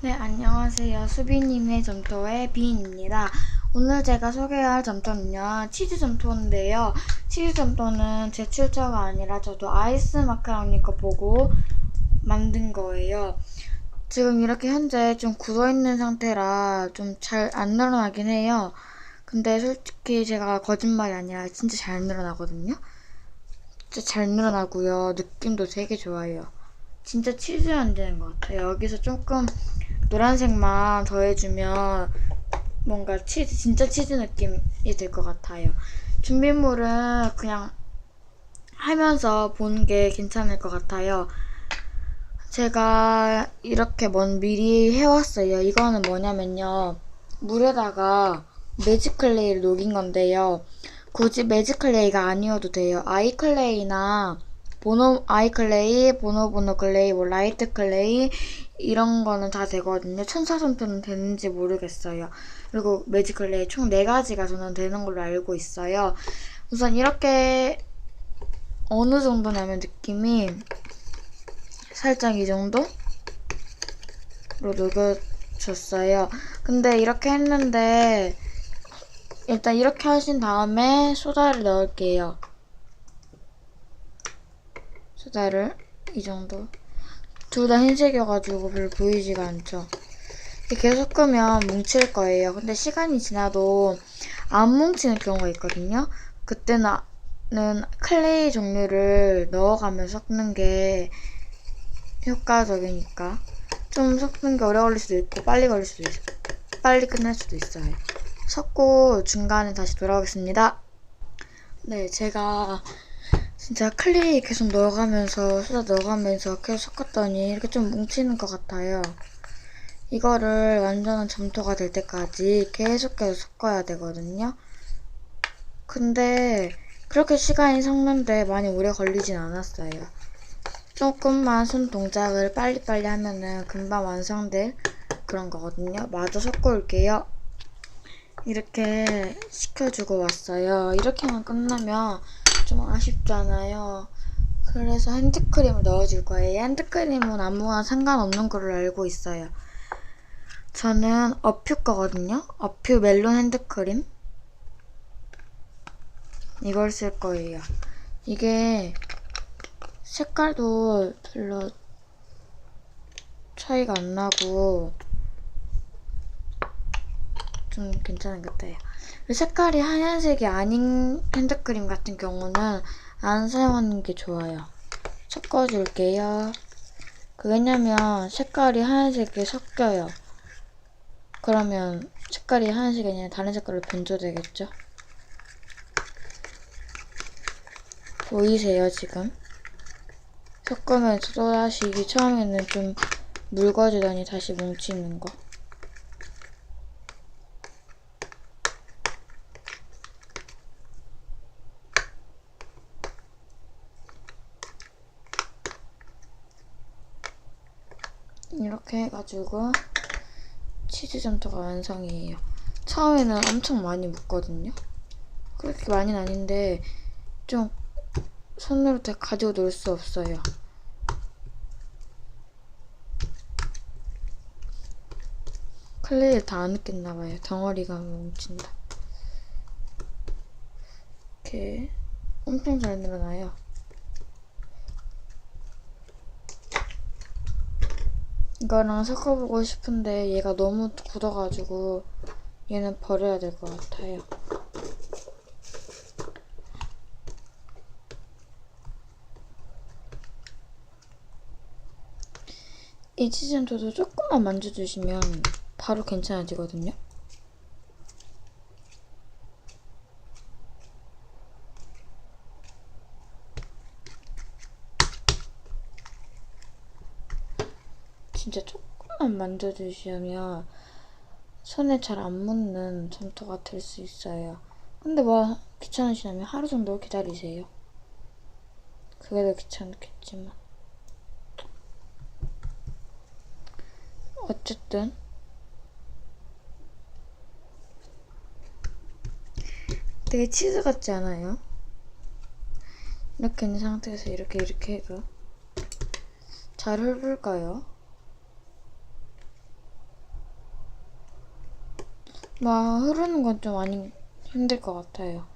네, 안녕하세요. 수비님의 점토의 비인입니다. 오늘 제가 소개할 점토는요, 치즈 점토인데요. 치즈 점토는 제 출처가 아니라 저도 아이스 마카로니 거 보고 만든 거예요. 지금 이렇게 현재 좀 굳어있는 상태라 좀 잘 안 늘어나긴 해요. 근데 솔직히 제가 거짓말이 아니라 진짜 잘 늘어나거든요. 진짜 잘 늘어나고요. 느낌도 되게 좋아요. 진짜 치즈 안 되는 것 같아요. 여기서 조금 노란색만 더해주면 뭔가 치즈, 진짜 치즈 느낌이 될 것 같아요. 준비물은 그냥 하면서 보는 게 괜찮을 것 같아요. 제가 이렇게 먼 미리 해왔어요. 이거는 뭐냐면요. 물에다가 매직클레이를 녹인 건데요. 굳이 매직클레이가 아니어도 돼요. 아이클레이나 보노 아이클레이, 보노보노 클레이, 뭐 라이트 클레이 이런 거는 다 되거든요. 천사점토는 되는지 모르겠어요. 그리고 매직클레이 총 4가지가 저는 되는 걸로 알고 있어요. 우선 이렇게 어느 정도냐면 느낌이 살짝 이 정도로 녹여줬어요. 근데 이렇게 했는데 일단 이렇게 하신 다음에 소다를 넣을게요. 소다를 이 정도. 둘 다 흰색이어가지고 별로 보이지가 않죠. 이렇게 계속 끄면 뭉칠 거예요. 근데 시간이 지나도 안 뭉치는 경우가 있거든요. 그때는 클레이 종류를 넣어가면서 섞는 게 효과적이니까 좀 섞는 게 오래 걸릴 수도 있고 빨리 걸릴 수도 있고 빨리 끝날 수도 있어요. 섞고 중간에 다시 돌아오겠습니다. 네, 제가 진짜 클레이 계속 넣어가면서 소다 넣어가면서 계속 섞었더니 이렇게 좀 뭉치는 것 같아요. 이거를 완전한 점토가 될 때까지 계속해서 섞어야 되거든요. 근데 그렇게 시간이 섞는데 많이 오래 걸리진 않았어요. 조금만 손 동작을 빨리빨리 하면은 금방 완성될 그런 거거든요. 마저 섞어 올게요. 이렇게 식혀주고 왔어요. 이렇게만 끝나면 좀 아쉽잖아요. 그래서 핸드크림을 넣어줄 거예요. 핸드크림은 아무거나 상관없는 걸로 알고 있어요. 저는 어퓨 거거든요. 어퓨 멜론 핸드크림. 이걸 쓸 거예요. 이게 색깔도 별로 차이가 안 나고 좀 괜찮은 것 같아요. 색깔이 하얀색이 아닌 핸드크림 같은 경우는 안 사용하는 게 좋아요. 섞어줄게요. 그 왜냐면 색깔이 하얀색이 섞여요. 그러면 색깔이 하얀색이 아니라 다른 색깔로 변조되겠죠? 보이세요, 지금? 섞으면서 또다시 처음에는 좀 묽어지더니 다시 뭉치는 거. 이렇게 해가지고 치즈 점토가 완성이에요. 처음에는 엄청 많이 묻거든요. 그렇게 많이는 아닌데 좀 손으로 다 가지고 놀 수 없어요. 클레이를 다안 넣겠나봐요. 덩어리가 뭉친다. 이렇게 엄청 잘 늘어나요. 이거랑 섞어보고 싶은데 얘가 너무 굳어가지고 얘는 버려야 될 것 같아요. 이 치즈도 조금만 만져주시면 바로 괜찮아지거든요. 진짜 조금만 만져주시면 손에 잘 안 묻는 점토가 될 수 있어요. 근데 뭐 귀찮으시다면 하루 정도 기다리세요. 그게 더 귀찮겠지만. 어쨌든 되게 치즈 같지 않아요? 이렇게 있는 상태에서 이렇게 이렇게 해도 잘 흐를까요? 막 흐르는 건좀 많이 힘들 것 같아요.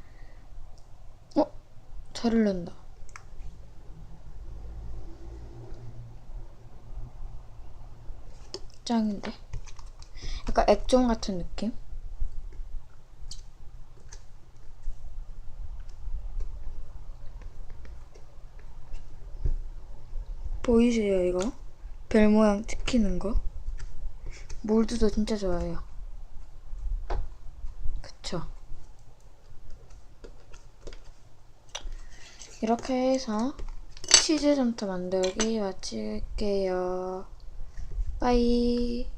어? 잘 흐른다. 짱인데? 약간 액존 같은 느낌? 보이세요, 이거? 별 모양 찍히는 거? 몰드도 진짜 좋아요. 그쵸? 이렇게 해서 치즈 점토 만들기 마칠게요. 빠이.